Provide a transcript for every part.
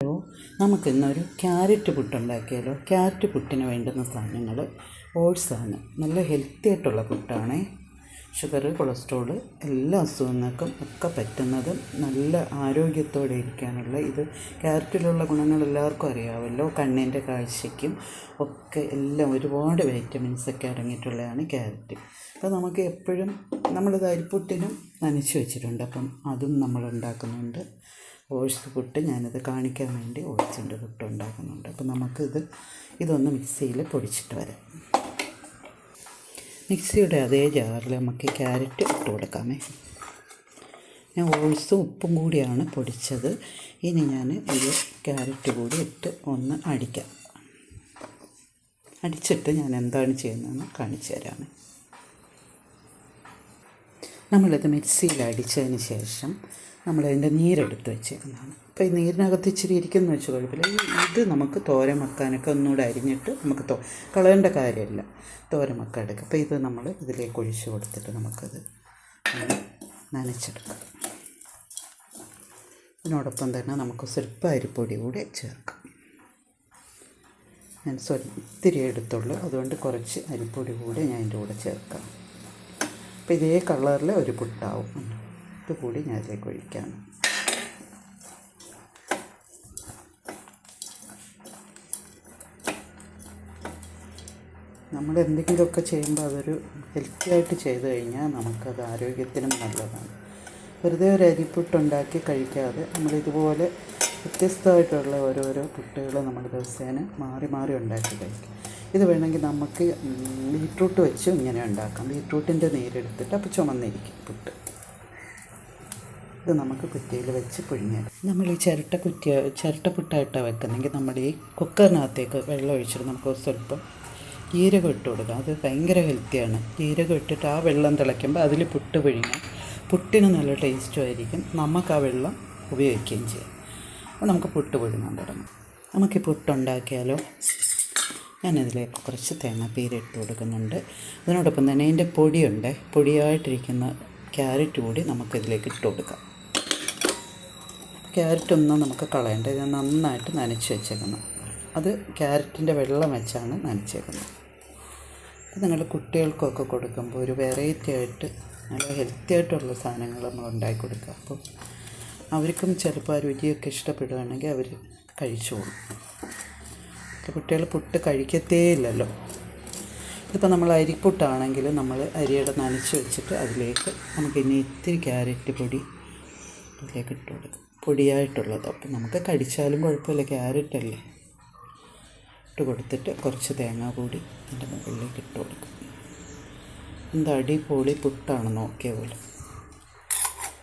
Hello നമുക്കിന്നൊരു carrot പുട്ടുണ്ടാക്കിയാലോ? Carrot പുട്ടിന് വേണ്ടുന്ന സാധനങ്ങൾ ഓട്സാണ് നല്ല ഹെൽത്തി ആയിട്ടുള്ള പുട്ടാണേ. ഷുഗർ കൊളസ്ട്രോൾ എല്ലാ അസുഖങ്ങൾക്കും ഒക്കെ പറ്റുന്നതും നല്ല ആരോഗ്യത്തോടെ ഇരിക്കാനുള്ള ഇത് ക്യാരറ്റിലുള്ള ഗുണങ്ങൾ എല്ലാവർക്കും അറിയാമല്ലോ കണ്ണിന്റെ കാഴ്ചയ്ക്കും ഒക്കെ എല്ലാം ഒരുപാട് വൈറ്റമിൻസ് ഒക്കെ അടങ്ങിയിട്ടുള്ളതാണ് ക്യാരറ്റ് അപ്പോൾ നമുക്ക് എപ്പോഴും നമ്മളിത് അരിപ്പുട്ടിനും നനച്ച് വെച്ചിട്ടുണ്ട്. അപ്പം അതും നമ്മൾ ഉണ്ടാക്കുന്നുണ്ട്. ഓട്സ് പുട്ട് ഞാനത് കാണിക്കാൻ വേണ്ടി ഓട്സിന്റെ പുട്ട് ഉണ്ടാക്കുന്നുണ്ട്. അപ്പോൾ നമുക്കിത് ഇതൊന്ന് മിക്സിയിൽ പൊടിച്ചിട്ട് വരാം. മിക്സിയുടെ അതേ ജാറിൽ നമുക്ക് ക്യാരറ്റ് ഇട്ട് കൊടുക്കാമേ. ഞാൻ ഓട്സും ഉപ്പും കൂടിയാണ് പൊടിച്ചത്. ഇനി ഞാൻ ഒരു ക്യാരറ്റ് കൂടി ഇട്ട് ഒന്ന് അടിക്കാം. അടിച്ചിട്ട് ഞാൻ എന്താണ് ചെയ്യുന്നതെന്ന് കാണിച്ചു തരാമേ നമ്മളിത് മിക്സിയിൽ അടിച്ചതിന് ശേഷം നമ്മളതിന്റെ നീരെടുത്ത് വെച്ചേക്കുന്നതാണ്. അപ്പോൾ ഈ നീരിനകത്ത് ഇച്ചിരി ഇരിക്കുന്ന വെച്ച് കുഴപ്പമില്ല. ഇത് നമുക്ക് തോരൻ വെക്കാനൊക്കെ ഒന്നുകൂടെ അരിഞ്ഞിട്ട് നമുക്ക് തോ കളയേണ്ട കാര്യമില്ല. തോരൻ വെക്കാൻ എടുക്കുക അപ്പോൾ ഇത് നമ്മൾ ഇതിലേക്ക് ഒഴിച്ച് കൊടുത്തിട്ട് നമുക്കത് നനച്ചെടുക്കാം. ഇതിനോടൊപ്പം തന്നെ നമുക്ക് സ്വൽപ്പ അരിപ്പൊടി കൂടെ ചേർക്കാം. ഞാൻ സ്വൽ ഇത്തിരി എടുത്തുള്ളൂ. അതുകൊണ്ട് കുറച്ച് അരിപ്പൊടി കൂടെ ഞാൻ ഇതിന്റെ കൂടെ ചേർക്കാം. അപ്പോൾ ഇതേ കളറിൽ ഒരു പുട്ടാവും. ഇത് കൂടി ഞാൻ ഇതിലേക്ക് ഒഴിക്കാം. നമ്മൾ എന്തെങ്കിലുമൊക്കെ ചെയ്യുമ്പോൾ അതൊരു ഹെൽത്തി ആയിട്ട് ചെയ്തു കഴിഞ്ഞാൽ നമുക്കത് ആരോഗ്യത്തിനും നല്ലതാണ്. വെറുതെ ഒരു അരിപ്പുട്ടുണ്ടാക്കി കഴിക്കാതെ നമ്മളിതുപോലെ വ്യത്യസ്തമായിട്ടുള്ള ഓരോരോ പുട്ടുകൾ നമ്മൾ ദിവസേന മാറി മാറി ഉണ്ടാക്കി കഴിക്കും. ഇത് വേണമെങ്കിൽ നമുക്ക് ബീട്രൂട്ട് വെച്ച് ഇങ്ങനെ ഉണ്ടാക്കാം. ബീട്രൂട്ടിന്റെ നീരെടുത്തിട്ട് അപ്പോൾ ചുമന്നിരിക്കും പുട്ട്. ഇത് നമുക്ക് കുറ്റിയിൽ വെച്ച് പുഴുങ്ങിയാൽ നമ്മൾ ഈ ചിരട്ട കുറ്റിയ ചിരട്ട പുട്ടായിട്ടാണ് വെക്കുന്നെങ്കിൽ നമ്മൾ ഈ കുക്കറിനകത്തേക്ക് വെള്ളം ഒഴിച്ചിട്ട് നമുക്ക് സ്വല്പം ജീരകം ഇട്ട് കൊടുക്കാം. അത് ഭയങ്കര ഹെൽത്തിയാണ് ജീരകം ഇട്ടിട്ട് ആ വെള്ളം തിളയ്ക്കുമ്പോൾ അതിൽ പുട്ട് പിഴിഞ്ഞാൽ പുട്ടിന് നല്ല ടേസ്റ്റും ആയിരിക്കും. നമുക്ക് ആ വെള്ളം ഉപയോഗിക്കുകയും ചെയ്യാം. അപ്പോൾ നമുക്ക് പുട്ട് പിഴുങ്ങാൻ തുടങ്ങാം. നമുക്ക് പുട്ടുണ്ടാക്കിയാലോ? ഞാനിതിലേക്ക് കുറച്ച് തേങ്ങാപ്പീര ഇട്ട് കൊടുക്കുന്നുണ്ട്. അതിനോടൊപ്പം തന്നെ അതിന്റെ പൊടിയുണ്ട്. പൊടിയായിട്ടിരിക്കുന്ന ക്യാരറ്റ് കൂടി നമുക്കിതിലേക്ക് ഇട്ട് കൊടുക്കാം. ക്യാരറ്റ് ഒന്നും നമുക്ക് കളയേണ്ട ഇത് നന്നായിട്ട് നനച്ച് വെച്ചേക്കണം അത് ക്യാരറ്റിന്റെ വെള്ളം വെച്ചാണ് നനച്ചേക്കുന്നത്. അത് നിങ്ങൾ കുട്ടികൾക്കൊക്കെ കൊടുക്കുമ്പോൾ ഒരു വെറൈറ്റി ആയിട്ട് നല്ല ഹെൽത്തി ആയിട്ടുള്ള സാധനങ്ങൾ നമ്മൾ ഉണ്ടാക്കി കൊടുക്കുക. അപ്പോൾ അവർക്കും ചിലപ്പോൾ ആ രുചിയൊക്കെ ഇഷ്ടപ്പെടുകയാണെങ്കിൽ അവർ കഴിച്ചോളും. കുട്ടികൾ പുട്ട് കഴിക്കത്തേ ഇല്ലല്ലോ ഇതിപ്പോൾ നമ്മൾ അരിപ്പുട്ടാണെങ്കിൽ നമ്മൾ അരിയുടെ നനച്ച് വെച്ചിട്ട് അതിലേക്ക് നമുക്ക് ഇനി ഇത്തിരി ക്യാരറ്റ് പൊടി അതിലേക്ക് ഇട്ട് കൊടുക്കും. പൊടിയായിട്ടുള്ളത്. അപ്പം നമുക്ക് കടിച്ചാലും കുഴപ്പമില്ല ക്യാരറ്റ് അല്ലേ? ഇട്ട് കൊടുത്തിട്ട് കുറച്ച് തേങ്ങ കൂടി അതിന്റെ മുകളിലേക്ക് ഇട്ട് കൊടുക്കും. എന്താ അടിപൊളി പുട്ടാണ് നോക്കിയ പോലെ.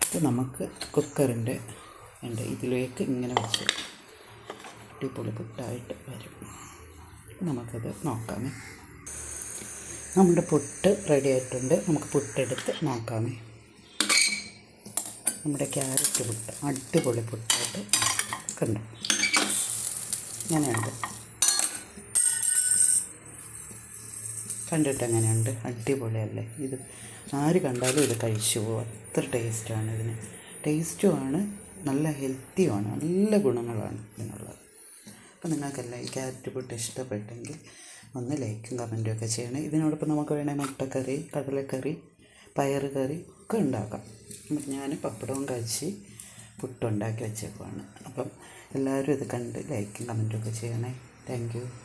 ഇത് നമുക്ക് കുക്കറിന്റെ ഉണ്ട് ഇതിലേക്ക് ഇങ്ങനെ വെച്ച് അടിപൊളി പുട്ടായിട്ട് വരും. നമുക്കത് നോക്കാമേ. നമ്മുടെ പുട്ട് റെഡി ആയിട്ടുണ്ട്. നമുക്ക് പുട്ടെടുത്ത് നോക്കാമേ. നമ്മുടെ ക്യാരറ്റ് പുട്ട് അടിപൊളി പുട്ടായിട്ട് കണ്ടു? ഇങ്ങനെയുണ്ട് കണ്ടിട്ട് എങ്ങനെയുണ്ട്? അടിപൊളിയല്ലേ? ഇത് ആര് കണ്ടാലും ഇത് കഴിച്ചു പോകും. അത്ര ടേസ്റ്റാണ് ഇതിന്. ടേസ്റ്റുമാണ് നല്ല ഹെൽത്തിയുമാണ് നല്ല ഗുണങ്ങളാണ് ഇതിനുള്ളത്. അപ്പോൾ നിങ്ങൾക്ക് ലൈക്ക് ക്യാരറ്റ് ഇഷ്ടപ്പെട്ടെങ്കിൽ ഒന്ന് ലൈക്കും കമന്റും ഒക്കെ ചെയ്യണേ. ഇതിനോടൊപ്പം നമുക്ക് വേണേൽ മുട്ടക്കറി കടലക്കറി പയറ് കറി ഒക്കെ ഉണ്ടാക്കാം. ഞാൻ പപ്പടവും കഴിച്ച് പുട്ടുണ്ടാക്കി വെച്ചേക്കുവാണ്. അപ്പം എല്ലാവരും ഇത് കണ്ട് ലൈക്കും കമന്റും ഒക്കെ ചെയ്യണേ. താങ്ക്